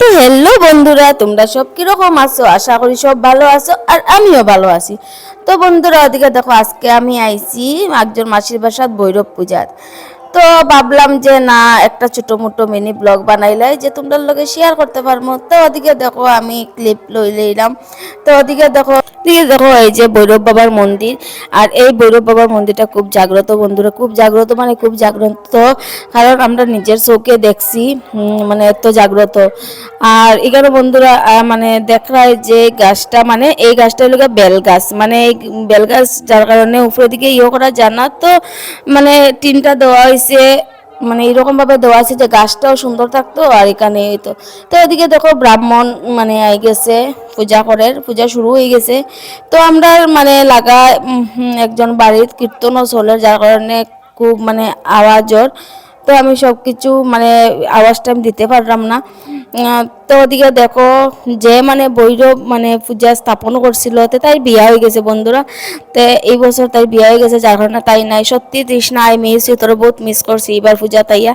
তো হ্যালো বন্ধুরা, তোমরা সব কীরকম আছো? আশা করি সব ভালো আছো আর আমিও ভালো আছি। তো বন্ধুরা, ওদিকে দেখো, আজকে আমি আইছি একজন মাসির বাসাত ভৈরব পূজাত তো ভাবলাম যে, না, একটা ছোট মোটো মিনি ব্লগ বানাইলাই যে তোমরা লোকে শেয়ার করতে পারব তো ওদিকে দেখো আমি ক্লিপ লই লইলাম। তো ওদিকে দেখো দিকে দেখো এই যে ভৈরব বাবার মন্দির। আর এই ভৈরব বাবার মন্দিরটা খুব জাগ্রত বন্ধুরা, খুব জাগ্রত মানে খুব জাগ্রত। কারণ আমরা নিজের চোখে দেখছি মানে এত জাগ্রত। আর এখানে বন্ধুরা মানে দেখায় যে গাছটা মানে এই গাছটা হলো বেল গাছ। মানে এই বেল গাছ যার কারণে উপরের দিকে ইয়ে করা জানা তো মানে টিনটা দেওয়া হয়েছে মানে এরকম ভাবে দেওয়া আছে যে গাছটাও সুন্দর থাকতো আর এখানে তো। তো এদিকে দেখো ব্রাহ্মণ মানে আই গেছে পূজা করার, পূজা শুরু হয়ে গেছে। তো আমরা মানে লাগা একজন বাড়ির কীর্তনও চলে যার কারণে খুব মানে আওয়াজর তো আমি সব কিছু মানে আওয়াজটা আমি দিতে পারলাম না। তো ওদিকে দেখো, যে মানে বৈরব মানে পূজা স্থাপন করছিল, তো তাই বিয়া হয়ে গেছে বন্ধুরা। তো এই বছর তাই বিয়া হয়ে গেছে যার কারণে তাই নাই। সত্যি তৃষ্ণা, আই মিস তোর বহুত মিস করছি এবার পূজা তাইয়া।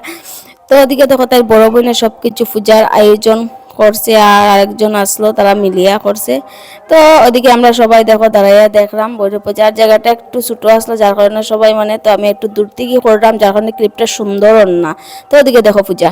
তো ওদিকে দেখো তাই বড় বোনের সব কিছু পূজার আয়োজন করছে আর আরেকজন আসলো তারা মিলিয়া করছে তো ওদিকে আমরা সবাই দেখো, দাঁড়াইয়া দেখলাম বৈরব পূজার জায়গাটা একটু ছোটো আসলো যার কারণে সবাই মানে তো আমি একটু দূর থেকে করলাম যার কারণে ক্লিপটা সুন্দর না তো ওদিকে দেখো পূজা।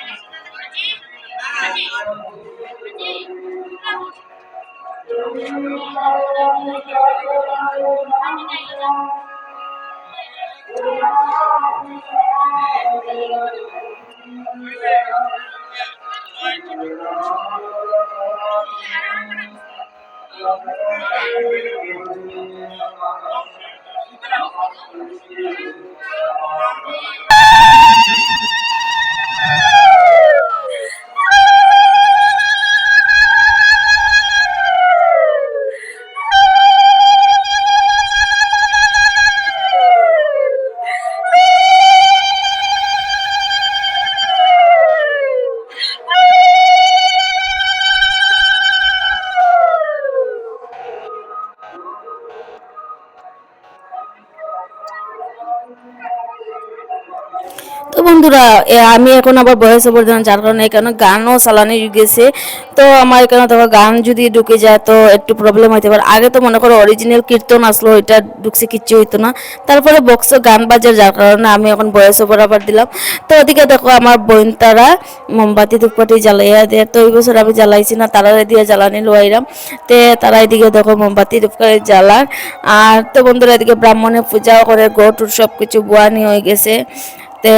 তো বন্ধুরা আমি এখন আবার বয়স ওপর যার কারণে এখানে গানও চালানো গেছে। তো আমার এখানে দেখো গান যদি ঢুকে যায়, তো একটু প্রবলেম হইতে পারে। আগে তো মনে করো অরিজিনাল কীর্তন আসলো, ওইটা ঢুকছে, কিচ্ছু হইতো না। তারপরে বক্সে গান বাজার, যার কারণে আমি এখন বয়স ওপর আবার দিলাম। তো ওদিকে দেখো আমার বোন তারা মোমবাতি, ধূপকাঠি জ্বালাইয়া দেয়। তো এই বছর আমি জ্বালাইছি না তারা দিয়ে জ্বালানি লোয়াইলাম তে তারা এদিকে দেখো মোমবাতি, ধূপকাঠি জ্বালার আর তো বন্ধুরা, এদিকে ব্রাহ্মণে পূজাও করে গোটুর সব কিছু বুয়ানি হয়ে গেছে। তে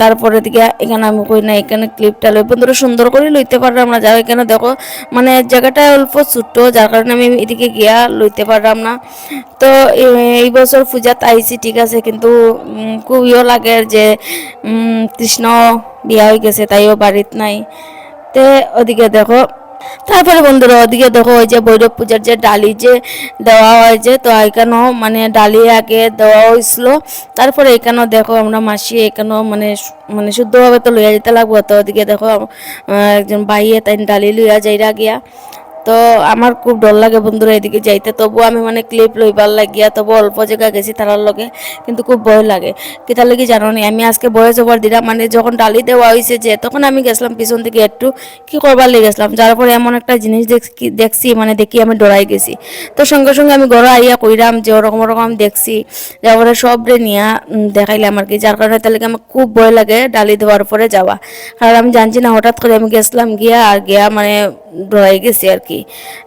তারপরে দিকে এখানে আমি কই না, এখানে ক্লিপটা লই, বন্ধুরা সুন্দর করে লইতে পারলাম না। যাও এখানে দেখো মানে জায়গাটা অল্প ছোট্ট, যার কারণে আমি এদিকে গিয়া লইতে পারলাম না। তো এই বছর পূজাত আইছি, ঠিক আছে, কিন্তু খুব ইয়ে লাগে যে কৃষ্ণ বিয়া হয়ে গেছে, তাইও বাড়িত নাই। তে, ওদিকে দেখো তারপরে বন্ধুরা ওদিকে দেখো ওই যে ভৈরব পূজার যে ডালি যে দেওয়া হয়েছে, তো এখানেও মানে ডালি আগে দেওয়া হয়েছিল। তারপরে এখানেও দেখো আমরা মাসি এখানেও মানে মানে শুদ্ধভাবে তো লইয়া যেতে লাগবো। তো ওদিকে দেখো একজন বাইয়ে তাই ডালি লইয়া যাইরা গিয়া তো আমার খুব ডর লাগে বন্ধুরা এদিকে যাইতে। তবুও আমি মানে ক্লিপ লইবার লাগিয়া তবু অল্প জায়গা গেছি তারার লগে কিন্তু খুব ভয় লাগে। কিতার লাগি জানো নি আমি আজকে বয়স ওভার দিলাম মানে যখন ডালি দেওয়া হয়েছে যে তখন আমি গেছিলাম পিছন থেকে একটু কি করবার লেগে গেছিলাম যার পরে এমন একটা জিনিস দেখছি মানে দেখি আমি ডরাই গেছি। তো সঙ্গে সঙ্গে আমি ঘরে আইয়া কইরাম যে ওরকম ওরকম দেখছি যার পরে সব রে নিয়া উম, দেখাইলাম আর কি যার কারণে তাহলে আমার খুব ভয় লাগে ডালি দেওয়ার পরে যাওয়া। কারণ আমি জানছি না হঠাৎ করে আমি গেছিলাম গিয়া আর গিয়া মানে ডরাই গেছি আর কি।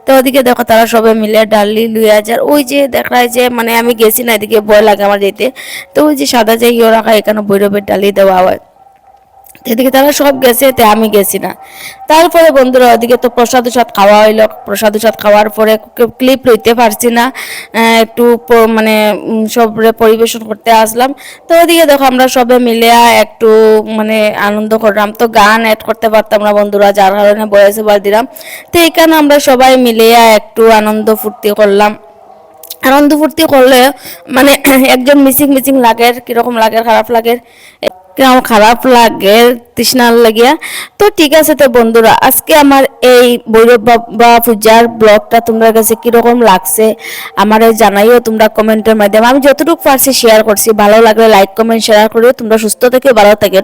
তো ওদিকে দেখো তারা সবাই মিলে ডালি লুইয়া যার ওই যে দেখায় যে মানে আমি গেছি না, এদিকে ভয় লাগে আমার যেতে। তো ওই যে সাদা যে ইয়ে রাখা এখানে ভৈরবের ডালি দেওয়া হয়। এদিকে তারা সব গেছে, তে আমি গেছি না। তারপরে বন্ধুরা ওদিকে তো প্রসাদ উসাদ খাওয়া হইল। প্রসাদ উসাদ খাওয়ার পরে ক্লিপ লইতে পারছি না। একটু মানে সবরে পরিবেশন করতে আসলাম। তো ওদিকে দেখো আমরা সবে মিলে একটু মানে আনন্দ করলাম। তো গান অ্যাড করতে পারতাম না বন্ধুরা, যার কারণে বয়সে বার দিলাম। তো এখানে আমরা সবাই মিলে একটু আনন্দ ফুর্তি করলাম। আনন্দ ফুর্তি করলে মানে একজন মিসিং মিসিং লাগে, কীরকম লাগে, খারাপ লাগে? কীরকম খারাপ লাগে তৃষ্ণার লাগিয়া। তো ঠিক আছে তো বন্ধুরা, আজকে আমার এই ভৈরব বাবা পূজার ব্লগটা তোমাদের কাছে কীরকম লাগছে, আমার জানাইও তোমরা কমেন্টের মাধ্যমে। আমি যতটুকু পারছি শেয়ার করছি, ভালো লাগলে লাইক কমেন্ট শেয়ার করিও। তোমরা সুস্থ থেকে ভালো থাকে।